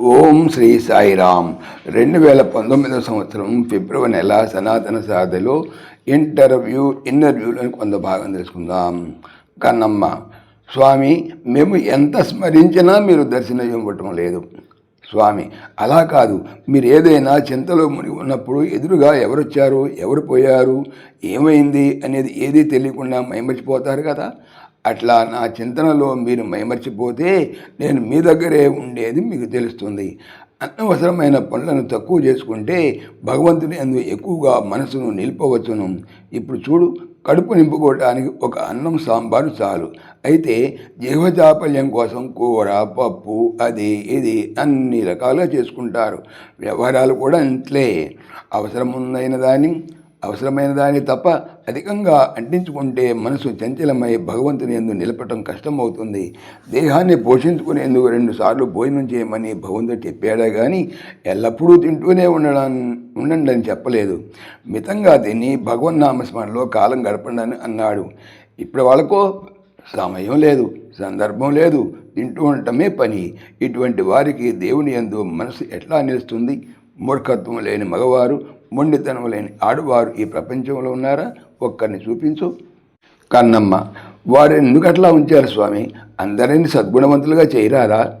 ఓం శ్రీ సాయిరామ్. రెండు వేల పంతొమ్మిదవ సంవత్సరం ఫిబ్రవరి నెల సనాతన సాధలో ఇంటర్వ్యూ ఇంటర్వ్యూలోని కొంత భాగం తెలుసుకుందాం కన్నమ్మ స్వామి మేము ఎంత స్మరించినా మీరు దర్శనం ఇవ్వటం లేదు. స్వామి అలా కాదు. మీరు ఏదైనా చింతలో మునిగి ఉన్నప్పుడు ఎదురుగా ఎవరొచ్చారు? ఎవరు పోయారు? ఏమైంది? అనేది ఏదీ తెలియకుండా మైమర్చిపోతారు కదా. అట్లా నా చింతనలో మీరు మైమర్చిపోతే నేను మీ దగ్గరే ఉండేది మీకు తెలుస్తుంది. అనవసరమైన పనులను తక్కువ చేసుకుంటే భగవంతుని అందు ఎక్కువగా మనసును నిలిపవచ్చును. ఇప్పుడు చూడు కడుపు నింపుకోవడానికి ఒక అన్నం సాంబారు చాలు. అయితే జీవచాపల్యం కోసం కూర పప్పు అది ఇది అన్ని రకాలుగా చేసుకుంటారు. వ్యవహారాలు కూడా ఇంట్లే. అవసరం ఉందైన దాన్ని అవసరమైన దాన్ని తప్ప అధికంగా అంటించుకుంటే మనసు చంచలమై భగవంతుని ఎందు నిలపటం కష్టమవుతుంది. దేహాన్ని పోషించుకునేందుకు రెండు సార్లు భోజనం చేయమని భగవంతుడు చెప్పాడే కానీ ఎల్లప్పుడూ తింటూనే ఉండడం ఉండండి అని చెప్పలేదు. మితంగా తిని భగవన్నామస్మరణలో కాలం గడపండి అన్నాడు. ఇప్పటి వాళ్ళకో సమయం లేదు సందర్భం లేదు. తింటూ ఉండటమే పని. ఇటువంటి వారికి దేవుని యందు మనసు ఎట్లా నిలుస్తుంది? మూర్ఖత్వం లేని మగవారు మొండితనం లేని ఆడవారు ఈ ప్రపంచంలో ఉన్నారా? ఒక్కరిని చూపించు. కన్నమ్మ వారు ఎందుకు అట్లా ఉంచారు స్వామి? అందరినీ సద్గుణవంతులుగా చేయరారా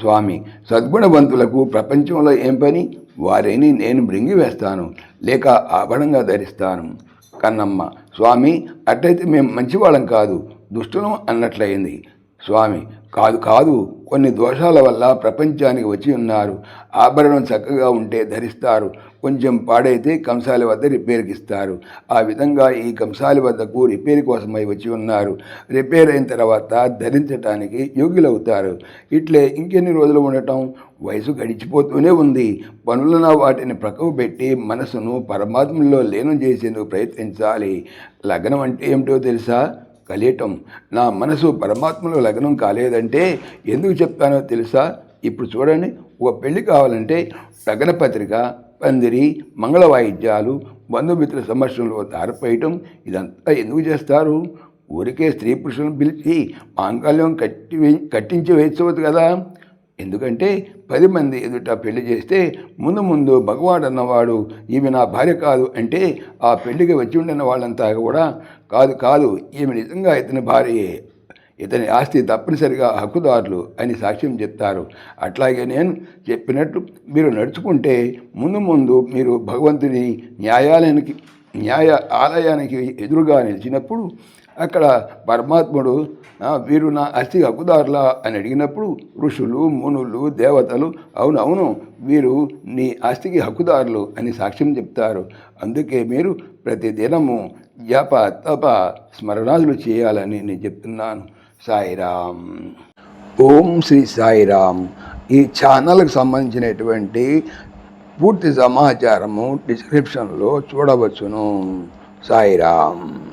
స్వామి సద్గుణవంతులకు ప్రపంచంలో ఏం పని? వారిని నేను మృంగి వేస్తాను లేక ఆభరణంగా ధరిస్తాను. కన్నమ్మ స్వామి అట్లయితే మేము మంచివాళ్ళం కాదు దుష్టులం అన్నట్లయింది. స్వామి కాదు కాదు. కొన్ని దోషాల వల్ల ప్రపంచానికి వచ్చి ఉన్నారు. ఆభరణం చక్కగా ఉంటే ధరిస్తారు. కొంచెం పాడైతే కంసాలి వద్ద రిపేర్కి ఇస్తారు ఆ విధంగా ఈ కంసాలి వద్దకు రిపేర్ కోసమై వచ్చి ఉన్నారు. రిపేర్ అయిన తర్వాత ధరించటానికి యోగ్యులవుతారు. ఇట్లే ఇంకెన్ని రోజులు ఉండటం? వయసు గడిచిపోతూనే ఉంది. పనులను వాటిని ప్రక్కకు మనసును పరమాత్మలో లీనం చేసేందుకు ప్రయత్నించాలి. లగ్నం అంటే ఏమిటో తెలుసా? కలియటం నా మనసు పరమాత్మలో లగ్నం కాలేదంటే ఎందుకు చెప్తానో తెలుసా? ఇప్పుడు చూడండి. ఒక పెళ్ళి కావాలంటే లగ్న పత్రిక పందిరి మంగళ వాయిద్యాలు బంధుమిత్రుల సమస్యలో తారపేయటం ఇదంతా ఎందుకు చేస్తారు? ఊరికే స్త్రీ పురుషులను పిలిచి మాంగళ్యం కట్టి కట్టించి వేయించవద్దు కదా? ఎందుకంటే పది మంది ఎదుట పెళ్ళి చేస్తే ముందు ముందు భగవాడు అన్నవాడు ఈమె నా భార్య కాదు అంటే ఆ పెళ్ళికి వచ్చి ఉండిన వాళ్ళంతా కూడా కాదు కాదు ఈమె నిజంగా ఇతని భార్యే ఇతని ఆస్తి తప్పనిసరిగా హక్కుదారులు అని సాక్ష్యం చెప్తారు. అట్లాగే నేను చెప్పినట్టు మీరు నడుచుకుంటే ముందు ముందు మీరు భగవంతుని న్యాయాలయానికి న్యాయ ఆలయానికి ఎదురుగా నిలిచినప్పుడు అక్కడ పరమాత్ముడు వీరు నా అస్థి హక్కుదారులా? అని అడిగినప్పుడు ఋషులు మునులు దేవతలు అవునవును వీరు నీ ఆస్తికి హక్కుదారులు అని సాక్ష్యం చెప్తారు. అందుకే మీరు ప్రతిదినము జప తప స్మరణాదులు చేయాలని నేను చెప్తున్నాను. సాయిరామ్. ఓం శ్రీ సాయిరామ్. ఈ ఛానల్కి సంబంధించినటువంటి పూర్తి సమాచారము డిస్క్రిప్షన్లో చూడవచ్చును. సాయిరామ్.